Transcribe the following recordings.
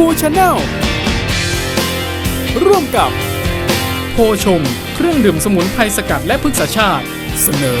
ทูชาแนลร่วมกับ โพชงเครื่องดื่มสมุนไพรสกัดและพฤกษชาติ เสนอ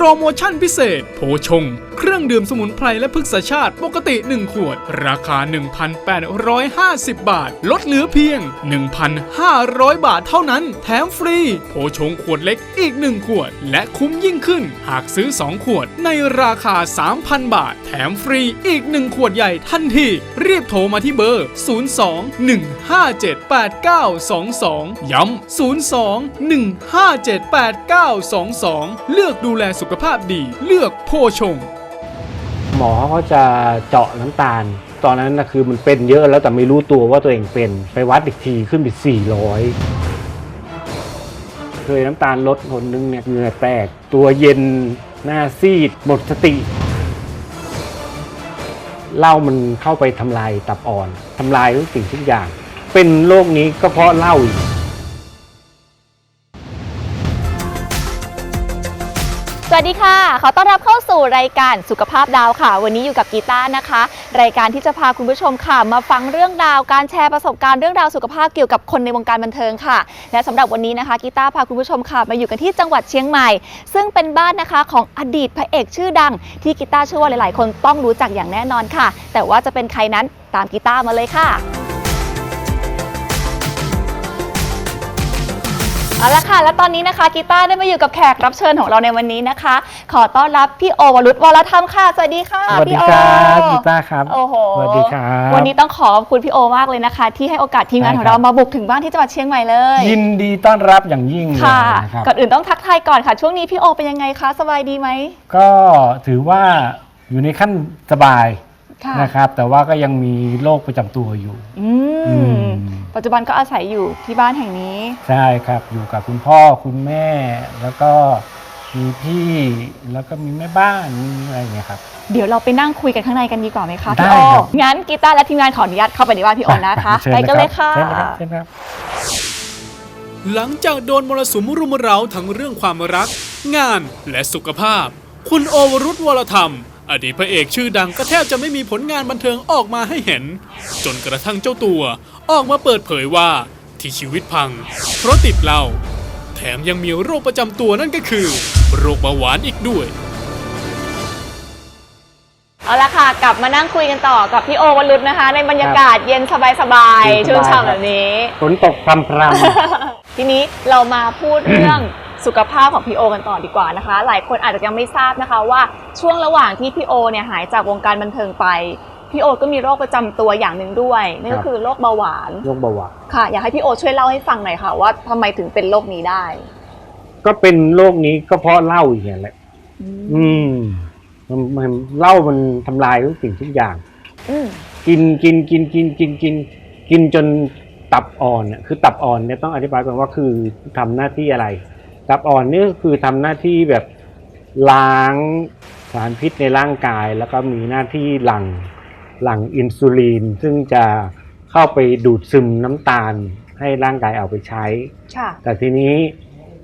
โปรโมชั่นพิเศษ โพชง เครื่องดื่มสมุนไพรและพฤกษชาติปกติ 1 ขวด ราคา 1,850 บาท ลดเหลือเพียง 1,500 บาทเท่านั้น แถมฟรี โพชงขวดเล็กอีก 1 ขวด และคุ้มยิ่งขึ้น หากซื้อ 2 ขวด ในราคา 3,000 บาท แถมฟรีอีก 1 ขวดใหญ่ทันทีรีบโทรมาที่เบอร์ 02-157-8922 ย้ำ 02-157-8922 เลือกดูแลสุขภาพดีเลือกโพชง หมอเขาจะเจาะน้ำตาล ตอนนั้นนะคือมันเป็นเยอะแล้วแต่ไม่รู้ตัวว่าตัวเองเป็น ไปวัดอีกทีขึ้นไป400 เคยน้ำตาลลดคนนึงเนี่ยเหงื่อแตก ตัวเย็นหน้าซีด หมดสติเหล้ามันเข้าไปทำลายตับอ่อนทำลายทุกสิ่งทุกอย่าง เป็นโรคนี้ก็เพราะเหล้าอีก วัสดีค่ะ ขอต้อนรับเข้าสู่รายการสุขภาพดาวค่ะ วันนี้อยู่กับกีตาร์นะคะ รายการที่จะพาคุณผู้ชมค่ะ มาฟังเรื่องราวการแชร์ประสบการณ์เรื่องราวสุขภาพเกี่ยวกับคนในวงการบันเทิงค่ะ และสำหรับวันนี้นะคะกีตาร์พาคุณผู้ชมค่ะมาอยู่กันที่จังหวัดเชียงใหม่ ซึ่งเป็นบ้านนะคะของอดีตพระเอกชื่อดัง ที่กีตาร์เชื่อว่าหลาย ๆ คนต้องรู้จักอย่างแน่นอนค่ะ แต่ว่าจะเป็นใครนั้นตามกีตาร์มาเลยค่ะ เอาละค่ะ แล้วตอนนี้นะคะกีตาร์ได้มาอยู่กับแขกรับเชิญของเราในวันนี้นะคะ ขอต้อนรับพี่โอวรุษวรธรรมค่ะ สวัสดีค่ะสวัสดีพี่โอครับกีตาร์ครับ โอ้โหสวัสดีครับวันนี้ต้องขอขอบคุณพี่โอมากเลยนะคะ ที่ให้โอกาสทีมงานได้ของครัเราบมาบุกถึงบ้านที่จังหวัดเชียงใหม่เลย ยินดีต้อนรับอย่างยิ่งเลยค่ะนะครับก่อนอื่นต้องทักทายก่อนค่ะ ช่วงนี้พี่โอเป็นยังไงคะสบายดีไหมก็ถือว่าอยู่ในขั้นสบาย ค่ะ นะครับ แต่ว่าก็ยังมีโรคประจำตัวอยู่ อือืมม ปัจจุบันก็อาศัยอยู่ที่บ้านแห่งนี้ ใช่ครับอยู่กับคุณพ่อคุณแม่ แล้วก็มีพี่แล้วก็มีแม่บ้านมีอะไรอย่างเงี้ยครับ เดี๋ยวเราไปนั่งคุยกันข้างในกันดีกว่าไหมคะได้พี่โอครับ งั้นกีตาร์และทีมงานขออนุญาตเข้าไปในบ้านพี่โอนะคะชิญไปกันเลยค่ะ เชิญเลยครับเชิญครับ หลังจากโดนมรสุมรุมเร้าทั้งเรื่องความรัก งานและสุขภาพ คุณโอวรุษวรธรรม อดีตพระเอกชื่อดังก็แทบจะไม่มีผลงานบันเทิงออกมาให้เห็น จนกระทั่งเจ้าตัว ออกมาเปิดเผยว่าที่ชีวิตพัง เพราะติดเหล้าแถมยังมีโรคประจำตัวนั่นก็คือ โรคเบาหวานอีกด้วย เอาละค่ะ กลับมานั่งคุยกันต่อกับพี่โอวรุษนะคะ ในบรรยากาศเย็นสบายเย็นสๆบาย ชื่นครัช่ำบแบบนี้ ฝนตกพรำพร ทีนี้เรามาพูดเรื่อง สุขภาพของพี่โอกันต่อดีกว่านะคะ หลายคนอาจจะยังไม่ทราบนะคะว่าช่วงระหว่างที่พี่โอเนี่ยหายจากวงการบันเทิงไปพี่โอก็มีโรคประจำตัวอย่างหนึ่งด้วยนั่นก็คือโรคเบาหวานำโรคเบาหวานค่ะ อยากให้พี่โอช่วยเล่าให้ฟังหน่อยค่ะ ว่าทำไมถึงเป็นโรคนี้ได้ ก็เป็นโรคนี้ก็เพราะเหล้าอีกอย่างแหละอืมมันมันเหล้ามันทำลายทุกสิ่งทุกอย่างอืมกินกินกินกินกินกินกินจนตับอ่อนเนี่ยคือตับอ่อนเนี่ยต้องอธิบายก่อนว่าคือทำหน้าที่อะไร ตับอ่อนนี่ก็คือทำหน้าที่แบบล้างสารพิษในร่างกาย แล้วก็มีหน้าที่หลั่งหลั่งอินซูลินซึ่งจะเข้าไปดูดซึมน้ำตาลให้ร่างกายเอาไปใช้ค่ะแต่ทีนี้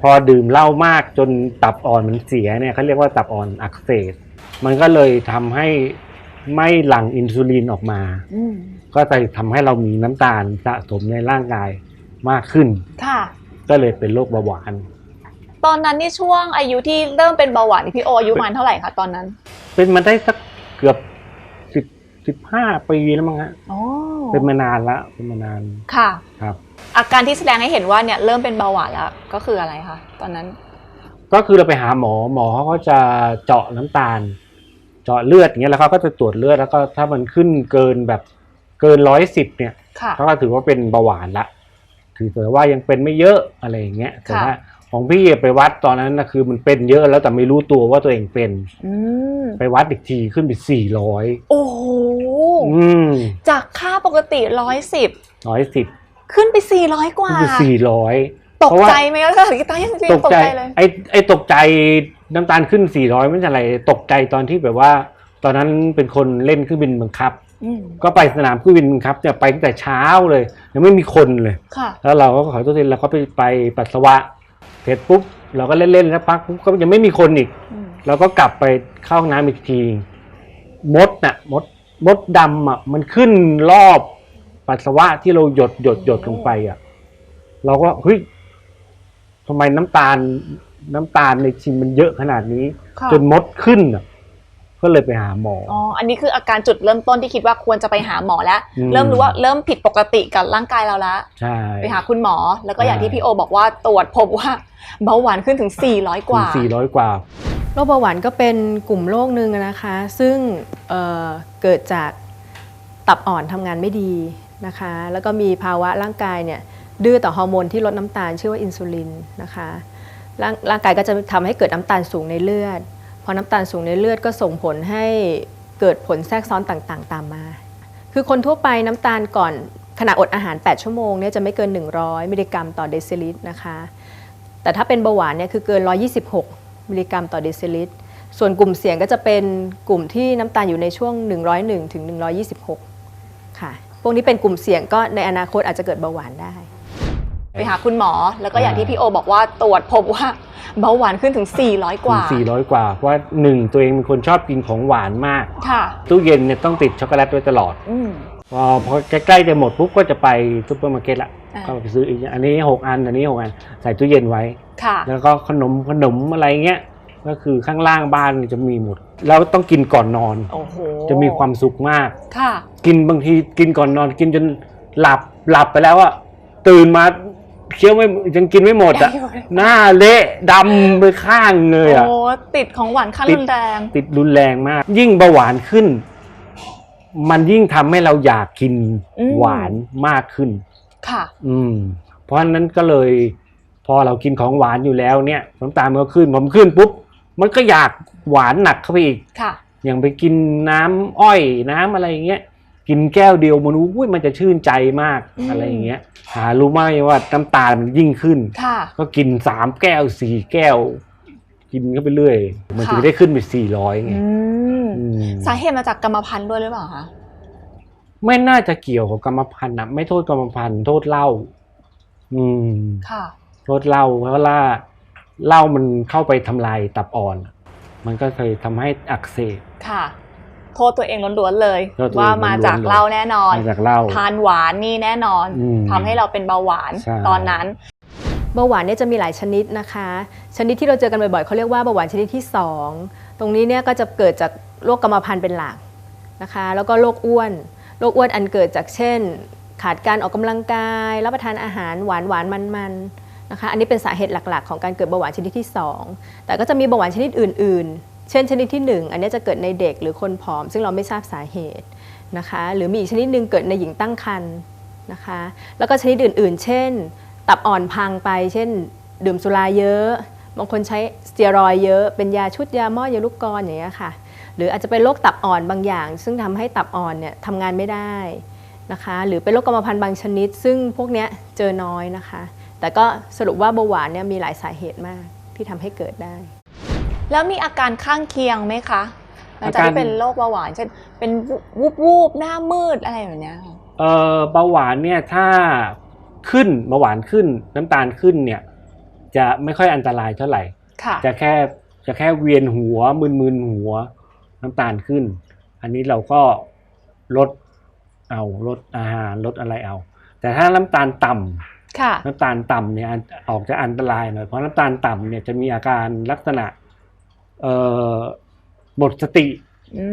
พอดื่มเหล้ามากจนตับอ่อนมันเสียเนี่ยเขาเรียกว่าตับอ่อนอักเสบ มันก็เลยทำให้ไม่หลั่งอินซูลินออกมาอืมก็จะทำให้เรามีน้ำตาลสะสมในร่างกายมากขึ้นค่ะก็เลยเป็นโรคเบาหวาน ตอนนั้นนี่ช่วงอายุที่เริ่มเป็นเบาหวานนี่พี่โออายุประมาณเท่าไหร่คะตอนนั้นเป็นมาได้สักเกือบสิบสิบห้าปีแล้วมั้งฮะอ๋อเป็นมานานละเป็นมานานค่ะ ครับ อาการที่แสดงให้เห็นว่าเนี่ยเริ่มเป็นเบาหวานแล้วก็คืออะไรคะตอนนั้น ก็คือเราไปหาหมอหมอเขาก็จะเจาะน้ำตาล เจาะเลือดอย่างเงี้ยแล้วเขาก็จะตรวจเลือดแล้วก็ถ้ามันขึ้นเกินแบบเกินร้อยสิบเนี่ยค่ะ เขาก็ถือว่าเป็นเบาหวานละถือแต่ว่ายังเป็นไม่เยอะอะไรอย่างเงี้ยแต่ค่ะ ว่า ของพี่ไปวัดตอนนั้นนะคือมันเป็นเยอะแล้วแต่ไม่รู้ตัวว่าตัวเองเป็น อืมไปวัดอีกทีขึ้นไปสี่ร้อยโอ้โหอืมจากค่าปกติร้อยสิบร้อยสิบขึ้นไปสี่ร้อยกว่า ขึ้นไปสี่ร้อย ตกเพราะว่า ใจไหมคะกีตาร์ยังตตกกใจใจเลยไอ้ไอ้ตกใจน้ำตาลขึ้นสี่ร้อยไม่ใช่อะไร ตกใจตอนที่แบบว่า ตอนนั้นเป็นคนเล่นเครื่องบินบังคับ อืมก็ไปสนามเครื่องบินบังคับเนี่ยไปตั้งแต่เช้าเลยยังไม่มีคนเลย ค่ะ แล้วเราก็ขอตัวเองเราก็ไปไปปัสสาวะ เสร็จปุ๊บเราก็เล่นเล่นๆสักพักปุ๊บก็ยังไม่มีคนอีกอืมเราก็กลับไปเข้าห้องน้ำอีกที มดน่ะมดมดดำอะมันขึ้นรอบปัสสาวะที่เราหยดหยดหยดลงไปอะ เราก็เฮ้ยทำไมน้ำตาลน้ำตาลในชิมมันเยอะขนาดนี้ค่ะจนมดขึ้นอะ ก็เลยไปหาหมอออ๋ออันนี้คืออาการจุดเริ่มต้นที่คิดว่าควรจะไปหาหมอแล้วอืมเริ่มรู้ว่าเริ่มผิดปกติกับร่างกายเราแล้วใช่ไปหาคุณหมอ แล้วก็อย่างที่ใช่พี่โอบอกว่าตรวจพบว่าเบาหวานขึ้นถึง 400 กว่าสี่ร้อยกว่าโรคเบาหวานก็เป็นกลุ่มโรคหนึ่งนะคะ ซึ่งเอ่อเกิดจากตับอ่อนทำงานไม่ดีนะคะ แล้วก็มีภาวะร่างกายเนี่ยดื้อต่อฮอร์โมนที่ลดน้ำตาลชื่อว่าอินซูลินนะคะ ร่างร่างกายก็จะทำให้เกิดน้ำตาลสูงในเลือด พอน้ำตาลสูงในเลือดก็ส่งผลให้เกิดผลแทรกซ้อนต่างๆ ตามมา คือคนทั่วไปน้ำตาลก่อนขณะอดอาหาร 8 ชั่วโมงเนี่ยจะไม่เกิน 100 มิลลิกรัมต่อเดซิลิตรนะคะ แต่ถ้าเป็นเบาหวานเนี่ยคือเกิน 126 มิลลิกรัมต่อเดซิลิตร ส่วนกลุ่มเสี่ยงก็จะเป็นกลุ่มที่น้ำตาลอยู่ในช่วง 101ถึง126 ค่ะ พวกนี้เป็นกลุ่มเสี่ยงก็ในอนาคตอาจจะเกิดเบาหวานได้ ไปหาคุณหมอแล้วก็อย่างที่พี่โอบอกว่าตรวจพบว่าเบาหวานขึ้นถึง 400 กว่าสี่ร้อยกว่า เพราะว่าหนึ่งตัวเองเป็นคนชอบกินของหวานมาก ค่ะ ตู้เย็นเนี่ยต้องติดช็อกโกแลตไว้ตลอดอืมพอพอใกล้ๆจะหมดปุ๊บก็จะไปซุปเปอร์มาร์เก็ตละอ่าก็ไปซื้ออีกอันนี้หกอันอันนี้หกอัน ใส่ตู้เย็นไว้ ค่ะ แล้วก็ขนมขนมอะไรเงี้ยก็คือข้างล่างบ้านจะมีหมด แล้วต้องกินก่อนนอนโอ้โหจะมีความสุขมาก ค่ะ กินบางทีกินก่อนนอน กินจนหลับหลับไปแล้วอะตื่นมา เคี้ยวไม่ยังกินไม่หมดอะยังไม่หมดหน้าเละดำไปข้างเลยอะโอ้ติดของหวานขั้นติดรุนแรง ติดรุนแรงมาก ยิ่งเบาหวานขึ้น มันยิ่งทำให้เราอยากกินอืมหวานมากขึ้น ค่ะ อืม เพราะฉะนั้นก็เลย พอเรากินของหวานอยู่แล้วเนี่ยน้ำตาลมันก็ขึ้นผมขึ้นปุ๊บมันก็อยากหวานหนักเข้าไปอีกค่ะ อย่างไปกินน้ำอ้อยน้ำอะไรอย่างเงี้ย กินแก้วเดียวมันอุ้ยมันจะชื่นใจมากอืม อะไรอย่างเงี้ย หารู้ไหมว่าน้ำตาลมันยิ่งขึ้น ค่ะ ก็กินสามแก้วสี่แก้ว กินเข้าไปเรื่อย มันถึงค่ะ ได้ขึ้นไปสี่ร้อยไงอืมอืมสาเหตุมาจากกรรมพันธุ์ด้วยหรือเปล่าคะ ไม่น่าจะเกี่ยวกับกรรมพันธุ์นะไม่โทษกรรมพันธุ์โทษเหล้าอืม ค่ะ โทษเหล้าเพราะว่าเหล้ามันเข้าไปทำลายตับอ่อน มันก็เคยทำให้อักเสบค่ะ โทษตัวเองล้วนๆเลย โทษตัวเองว่ามาจากล้วนๆเหล้าแน่นอน มาจากเหล้า ทานหวานนี่แน่นอนอืมทำให้เราเป็นเบาหวานใช่ ตอนนั้น เบาหวานเนี่ยจะมีหลายชนิดนะคะ ชนิดที่เราเจอกันบ่อยๆเขาเรียกว่าเบาหวานชนิดที่ 2 ตรงนี้เนี่ยก็จะเกิดจากโรคกรรมพันธุ์เป็นหลักนะคะ แล้วก็โรคอ้วน โรคอ้วนอันเกิดจากเช่น ขาดการออกกำลังกาย รับประทานอาหารหวานหวานมันมันๆนะคะ อันนี้เป็นสาเหตุหลักๆ ของการเกิดเบาหวานชนิดที่ 2 แต่ก็จะมีเบาหวานชนิดอื่น ๆ เช่นชนิดที่ 1 อันนี้จะเกิดในเด็กหรือคนผอม ซึ่งเราไม่ทราบสาเหตุนะคะ หรือมีอีกชนิดหนึ่งเกิดในหญิงตั้งครรภ์นะคะ แล้วก็ชนิดอื่น ๆ เช่น ตับอ่อนพังไป เช่น ดื่มสุราเยอะ บางคนใช้สเตียรอยเยอะ เป็นยาชุดยาหม้อยาลูกกรอย่างเงี้ยค่ะ หรืออาจจะเป็นโรคตับอ่อนบางอย่าง ซึ่งทำให้ตับอ่อนเนี่ยทำงานไม่ได้นะคะ หรือเป็นโรคกรรมพันธุ์บางชนิด ซึ่งพวกเนี้ยเจอน้อยนะคะ แต่ก็สรุปว่าเบาหวานเนี่ยมีหลายสาเหตุมากที่ทำให้เกิดได้ แล้วมีอาการข้างเคียงไหมคะหลังจากอาการที่เป็นโรคเบาหวานเช่นเป็นวูบวูบๆหน้ามืดอะไรแบบเนี้ยค่ะเออเบาหวานเนี่ยถ้าขึ้นเบาหวานขึ้นน้ำตาลขึ้นเนี่ย จะไม่ค่อยอันตรายเท่าไหร่ค่ะจะแค่จะแค่เวียนหัวมึนๆหัว น้ำตาลขึ้น อันนี้เราก็ลดเอาลดอาหารลดอะไรเอา แต่ถ้าน้ำตาลต่ำค่ะ น้ำตาลต่ำเนี่ยอันออกจะอันตรายหน่อยเพราะน้ำตาลต่ำเนี่ยจะมีอาการลักษณะเอ่อ หมดสติอื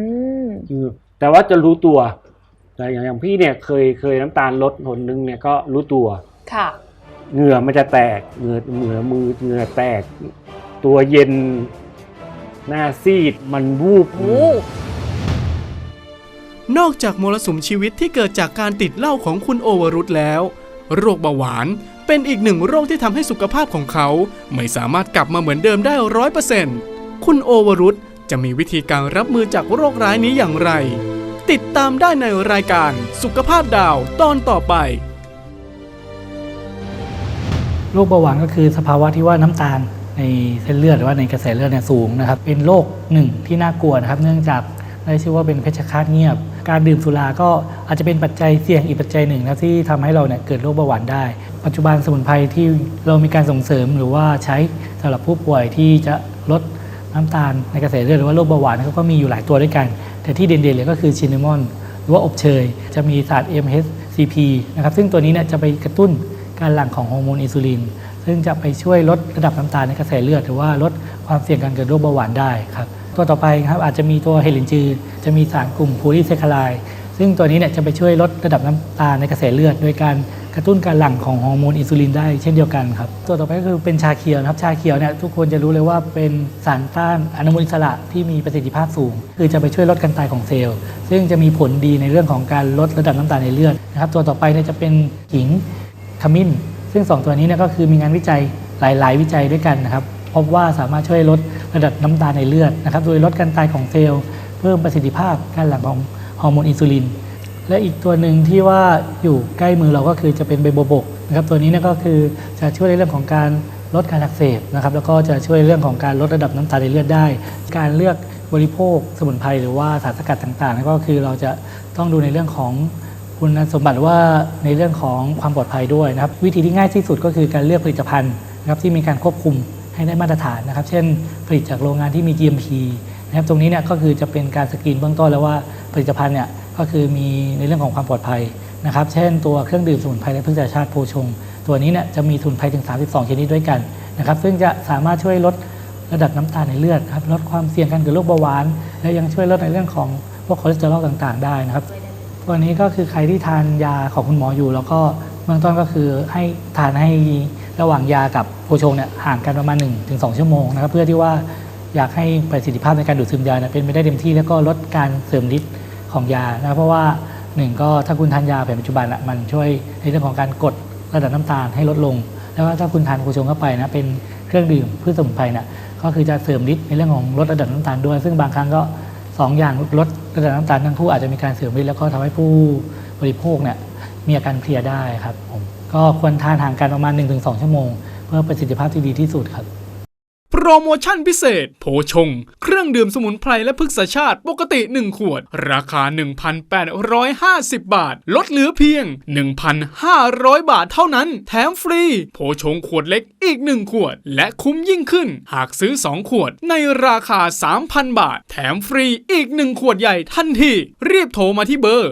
มอืมแต่ว่าจะรู้ตัวแต่อย่างอย่างพี่เนี่ยเคยเคยน้ำตาลลดหนนึงเนี่ยก็รู้ตัว ค่ะ เหงื่อมันจะแตกเหงื่อเหงื่อมือเหงื่อแตก ตัวเย็นหน้าซีดมันวูบโอ้นอกจากมรสุมชีวิตที่เกิดจากการติดเหล้าของคุณโอวรุษแล้ว โรคเบาหวานเป็นอีกหนึ่งโรคที่ทำให้สุขภาพของเขา ไม่สามารถกลับมาเหมือนเดิมได้ร้อยเปอร์เซ็นต์ คุณโอวรุษจะมีวิธีการรับมือจากโรคร้ายนี้อย่างไร ติดตามได้ในรายการสุขภาพดาวตอนต่อไปโรคเบาหวานก็คือสภาวะที่ว่าน้ำตาลในเส้นเลือดหรือว่าในกระแสเลือดเนี่ยสูงนะครับ เป็นโรคหนึ่งที่น่ากลัวนะครับ เนื่องจากได้ชื่อว่าเป็นเพชฌฆาตเงียบ การดื่มสุราก็อาจจะเป็นปัจจัยเสี่ยงอีกปัจจัยหนึ่งนะที่ทำให้เราเนี่ยเกิดโรคเบาหวานได้ ปัจจุบันสมุนไพรที่เรามีการส่งเสริมหรือว่าใช้สำหรับผู้ป่วยที่จะลด น้ำตาลในกระแสเลือดหรือว่าโรคเบาหวานนะครับก็มีอยู่หลายตัวด้วยกัน แต่ที่เด่นๆเลยก็คือชินนามอนหรือว่าอบเชย จะมีสาร MHCP นะครับซึ่งตัวนี้เนี่ยจะไปกระตุ้นการหลั่งของฮอร์โมนอินซูลินซึ่งจะไปช่วยลดระดับน้ำตาลในกระแสเลือด หรือว่าลดความเสี่ยงการเกิดโรคเบาหวานได้ครับตัวต่อไปครับอาจจะมีตัวเฮลินจือ จะมีสารกลุ่มพูริเซคลาไลซึ่งตัวนี้เนี่ยจะไปช่วยลดระดับน้ำตาลในกระแสเลือด โดยการ กระตุ้นการหลั่งของฮอร์โมนอินซูลินได้เช่นเดียวกันครับ ตัวต่อไปก็คือเป็นชาเขียวนะครับ ชาเขียวเนี่ยทุกคนจะรู้เลยว่าเป็นสารต้านอนุมูลอิสระที่มีประสิทธิภาพสูง คือจะไปช่วยลดการตายของเซลล์ ซึ่งจะมีผลดีในเรื่องของการลดระดับน้ำตาลในเลือดนะครับ ตัวต่อไปเนี่ยจะเป็นขิงขมิ้น ซึ่ง 2 ตัวนี้เนี่ยก็คือมีงานวิจัยหลาย ๆ วิจัยด้วยกันนะครับ พบว่าสามารถช่วยลดระดับน้ำตาลในเลือดนะครับ โดยลดการตายของเซลล์ เพิ่มประสิทธิภาพการหลั่งของฮอร์โมนอินซูลิน และอีกตัวหนึ่งที่ว่าอยู่ใกล้มือเราก็คือจะเป็นใบบัวบกนะครับตัวนี้เนี่ยก็คือจะช่วยในเรื่องของการลดการอักเสบนะครับแล้วก็จะช่วยเรื่องของการลดระดับน้ำตาลในเลือดได้ การเลือกบริโภคสมุนไพรหรือว่าสารสกัดต่างๆ ก็คือเราจะต้องดูในเรื่องของคุณสมบัติว่าในเรื่องของความปลอดภัยด้วยนะครับวิธีที่ง่ายที่สุดก็คือการเลือกผลิตภัณฑ์นะครับที่มีการควบคุมให้ได้มาตรฐานนะครับ เช่น ผลิตจากโรงงานที่มี GMP นะครับตรงนี้เนี่ยก็คือจะเป็นการสกรีนเบื้องต้นแล้วว่าผลิตภัณฑ์เนี่ย ก็คือมีในเรื่องของความปลอดภัยนะครับ เช่นตัวเครื่องดื่มสมุนไพรและพืชชาติโพชง ตัวนี้เนี่ยจะมีสมุนไพรถึง 32 ชนิดด้วยกันนะครับ ซึ่งจะสามารถช่วยลดระดับน้ำตาลในเลือดครับลดความเสี่ยงการเกิดโรคเบาหวาน และยังช่วยลดในเรื่องของพวกคอเลสเตอรอลต่างๆ ได้นะครับ ตัวนี้ก็คือใครที่ทานยาของคุณหมออยู่ แล้วก็เบื้องต้นก็คือให้ทานให้ระหว่างยากับโพชงเนี่ยห่างกันประมาณ 1-2 ชั่วโมงนะครับเพื่อที่ว่าอยากให้ประสิทธิภาพในการดูดซึมยาเเป็นไปได้เต็มที่ แล้วก็ลดการเสริมฤทธิ์ ของยานะเพราะว่าหนึ่งก็ถ้าคุณทานยาแผนปัจจุบันอะมันช่วยในเรื่องของการกดระดับน้ำตาลให้ลดลง แล้วก็ถ้าคุณทานโพชงเข้าไปนะเป็นเครื่องดื่มพืชสมุนไพรเนี่ยก็คือจะเสริมฤทธิ์ในเรื่องของลดระดับน้ำตาลด้วย ซึ่งบางครั้งก็สองอย่างลดระดับน้ำตาลทั้งคู่อาจจะมีการเสริมฤทธิ์แล้วก็ทำให้ผู้บริโภคเนี่ยมีอาการเพลียได้ครับผมก็ควรทานห่างกันประมาณ 1-2 ชั่วโมง เพื่อประสิทธิภาพที่ดีที่สุดครับ โปรโมชั่นพิเศษโผชง เครื่องดื่มสมุนไพรและพฤกษชาติปกติ 1 ขวด ราคา 1,850 บาท ลดเหลือเพียง 1,500 บาทเท่านั้น แถมฟรีโผชงขวดเล็กอีก 1 ขวด และคุ้มยิ่งขึ้น หากซื้อ 2 ขวด ในราคา 3,000 บาท แถมฟรีอีก 1 ขวดใหญ่ทันทีรีบโทรมาที่เบอร์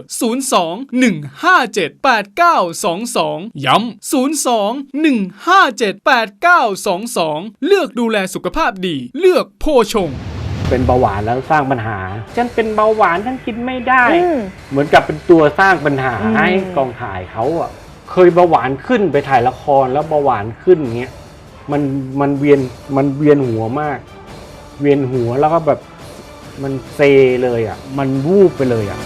02-157-8922 ย้ำ 02-157-8922 เลือกดูแลสุขภาพดี เลือกโพชง เป็นเบาหวานแล้วสร้างปัญหา ฉันเป็นเบาหวานฉันกินไม่ได้ อืม เหมือนกับเป็นตัวสร้างปัญหาอืม ให้กองถ่ายเขาอะเคยเบาหวานขึ้นไปถ่ายละครแล้วเบาหวานขึ้นเงี้ยมันมันเวียนมันเวียนหัวมาก เวียนหัวแล้วก็แบบมันเซเลยอะมันวูบไปเลยอะ